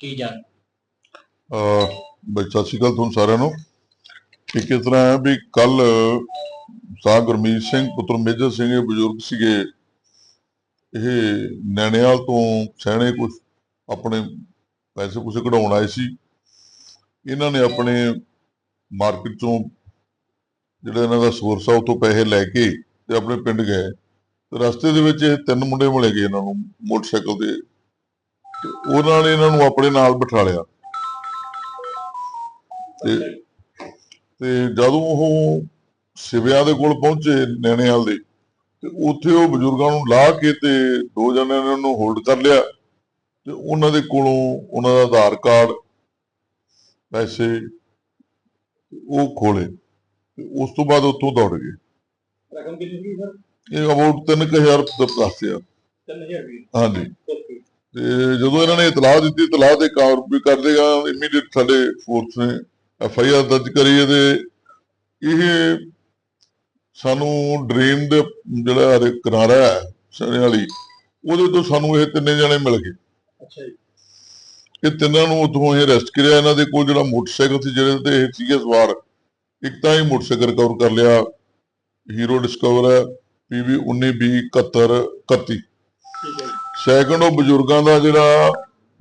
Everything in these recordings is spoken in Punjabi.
ਕੀ ਜਾਣ? ਅਹ ਬਈ ਸਤਿ ਸ਼੍ਰੀ ਅਕਾਲ ਤੁਹਾਨੂੰ ਸਾਰਿਆਂ ਨੂੰ। ਕਿ ਕਿਸ ਤਰ੍ਹਾਂ ਹੈ ਵੀ ਕੱਲ ਸਾਹ ਗੁਰਮੀਤ ਸਿੰਘ ਪੁੱਤਰ ਮੇਜਰ ਸਿੰਘ ਇਹ ਬਜ਼ੁਰਗ ਸੀਗੇ। ਇਹ ਨੈਣਿਆਲ ਤੋਂ ਸਹਿਣੇ ਕੁਝ ਆਪਣੇ ਪੈਸੇ ਕੁਝ ਕਢਾਉਣ ਆਏ ਸੀ। ਇਹਨਾਂ ਨੇ ਆਪਣੇ ਮਾਰਕੀਟ ਚੋਂ ਜਿਹੜਾ ਇਹਨਾਂ ਦਾ ਸੋਰਸ ਆ ਉਤੋਂ ਪੈਸੇ ਲੈ ਕੇ ਤੇ ਆਪਣੇ ਪਿੰਡ ਗਏ। ਤੇ ਰਸਤੇ ਦੇ ਵਿੱਚ ਇਹ ਤਿੰਨ ਮੁੰਡੇ ਮਿਲੇ ਗਏ ਇਹਨਾਂ ਨੂੰ ਮੋਟਰਸਾਈਕਲ ਤੇ। ਤੇ ਉਹਨਾਂ ਨੇ ਇਹਨਾਂ ਨੂੰ ਆਪਣੇ ਨਾਲ ਬਿਠਾ ਲਿਆ। ਤੇ ਤੇ ਜਦੋਂ ਉਹ ਸਿਵਿਆਂ ਦੇ ਕੋਲ ਪਹੁੰਚੇ ਨੈਣੇਵਾਲ ਦੇ ਤੇ ਉੱਥੇ ਉਹ ਬਜ਼ੁਰਗਾਂ ਨੂੰ ਲਾ ਕੇ ਤੇ ਦੋ ਜਣਿਆਂ ਨੇ ਉਹਨੂੰ ਹੋਲਡ ਕਰ ਲਿਆ। ਤੇ ਉਹਨਾਂ ਦੇ ਕੋਲੋਂ ਉਹਨਾਂ ਦਾ ਆਧਾਰ ਕਾਰਡ ਪੈਸੇ ਉਹ ਖੋਲੇ। ਤੇ ਉਸ ਤੋਂ ਬਾਅਦ ਉੱਥੋਂ ਦੌੜ ਗਏ। ਰਕਮ ਕਿੰਨੀ ਸੀ ਸਰ? ਇਹ ਅਬਾਊਟ 3000 ਦੱਸਦੇ ਆ 3000 ਰੁਪਏ। ਹਾਂਜੀ। ਤੇ ਜਦੋਂ ਇਹਨਾਂ ਨੇ ਇਤਲਾਹ ਦਿੱਤੀ ਇਤਲਾਹ ਤੇ ਕਾਰਵਾਈ ਕਰ ਦੇਗਾ ਇਮੀਡੀਏਟ ਸਾਡੇ ਫੋਰਸ ਨੇ ਐਫ ਆਈ ਆਰ ਦਰਜ ਕਰੀ ਹੈ ਤੇ ਇਹ ਸਾਨੂੰ ਡਰੇਨ ਦੇ ਜਿਹੜਾ ਹਰੇ ਕਿਨਾਰਾ ਹੈ ਸਣੇ ਵਾਲੀ ਉਹਦੇ ਤੋਂ ਸਾਨੂੰ ਇਹ ਤਿੰਨੇ ਜਣੇ ਮਿਲ ਗਏ। ਅੱਛਾ ਜੀ। ਇਹ ਤਿੰਨਾਂ ਨੂੰ ਉੱਥੋਂ ਇਹ ਅਰੈਸਟ ਕਰਿਆ ਇਹਨਾਂ ਦੇ ਕੋਲ ਜਿਹੜਾ ਮੋਟਰਸਾਈਕਲ ਸੀ ਜਿਹੜੇ ਤੇ ਇਹ ਸੀਗੇ ਸਵਾਰ ਇੱਕ ਤਾਂ ਹੀ ਮੋਟਰਸਾਈਕਲ ਰਿਕਵਰ ਕਰ ਲਿਆ। ਹੀਰੋ ਡਿਸਕਵਰ ਹੈ ਪੀਵੀ 19 71 31 ਠੀਕ ਹੈ ਜੀ ਸੈਕੰਡ ਉਹ ਬਜ਼ੁਰਗਾਂ ਦਾ ਜਿਹੜਾ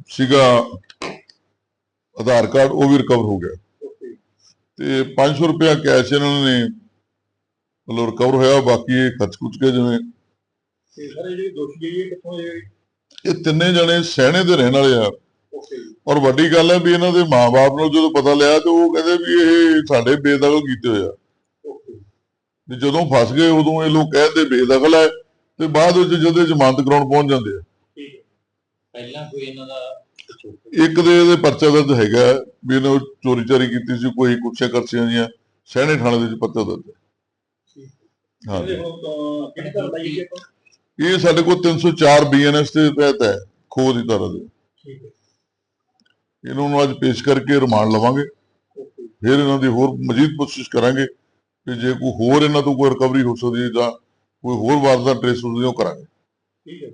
ਸੀਗਾ ਆਧਾਰ ਕਾਰਡ ਉਹ ਵੀ ਰਿਕਵਰ ਹੋ ਗਿਆ। ਤੇ 500 ਰੁਪਇਆ ਕੈਸ਼ ਇਹਨਾਂ ਨੇ ਮਤਲਬ ਰਿਕਵਰ ਹੋਇਆ ਬਾਕੀ ਇਹ ਖਰਚ ਕੁਚ ਕੇ ਜਿਵੇਂ ਇਹ ਤਿੰਨੇ ਜਣੇ ਸਹਿਣੇ ਦੇ ਰਹਿਣ ਵਾਲੇ ਆ। ਔਰ ਵੱਡੀ ਗੱਲ ਹੈ ਵੀ ਇਹਨਾਂ ਦੇ ਮਾਪੇ ਨੂੰ ਜਦੋਂ ਪਤਾ ਲਿਆ ਤੇ ਉਹ ਕਹਿੰਦੇ ਵੀ ਇਹ ਸਾਡੇ ਬੇਦਖਲ ਕੀਤੇ ਹੋਏ ਆ। ਓਕੇ ਵੀ ਜਦੋਂ ਫਸ ਗਏ ਉਦੋਂ ਇਹ ਲੋਕ ਕਹਿੰਦੇ ਬੇਦਖਲ ਹੈ ਤੇ ਬਾਅਦ ਵਿੱਚ ਜਦੋਂ ਜ਼ਮਾਨਤ ਕਰਾਉਣ ਪਹੁੰਚ ਜਾਂਦੇ ਆ। ਪਹਿਲਾਂ ਕੋਈ ਇਹਨਾਂ ਦਾ ਇੱਕ ਦੇ ਇਹਦੇ ਪਰਚਾ ਦਰਜ ਹੈਗਾ ਵੀ ਇਹਨੇ ਚੋਰੀ ਚਾਰੀ ਕੀਤੀ ਸੀ ਕੋਈ ਕੁਛੇ ਕਰਸੀਆਂ ਜੀਆਂ ਸਹਿਣੇ ਥਾਣੇ ਦੇ ਵਿੱਚ ਪਰਚਾ ਦਰਜ ਹੈ। ਹਾਂ। ਕਿਹੜੀ ਤਰ੍ਹਾਂ ਦਾ ਜੀ ਇਹ ਸਾਡੇ ਕੋਲ 304 ਬੀਐਨਐਸ ਦੇ ਤਹਿਤ ਹੈ ਖੋਹ ਦੀ ਤਰ੍ਹਾਂ ਦੇ। ਇਹਨਾਂ ਨੂੰ ਅੱਜ ਪੇਸ਼ ਕਰਕੇ ਰਿਮਾਂਡ ਲਵਾਂਗੇ। ਫਿਰ ਇਹਨਾਂ ਦੀ ਹੋਰ ਮਜ਼ੀਦ ਕੋਸ਼ਿਸ਼ ਕਰਾਂਗੇ ਕਿ ਜੇ ਕੋਈ ਹੋਰ ਇਹਨਾਂ ਤੋਂ ਕੋਈ ਰਿਕਵਰੀ ਹੋ ਸਕਦੀ ਹੈ ਜਾਂ ਕੋਈ ਹੋਰ ਵਾਰਦਾਤ ਟ੍ਰੇਸ ਹੋ ਸਕਦੀ ਹੈ ਉਹ ਕਰਾਂਗੇ। ਠੀਕ ਹੈ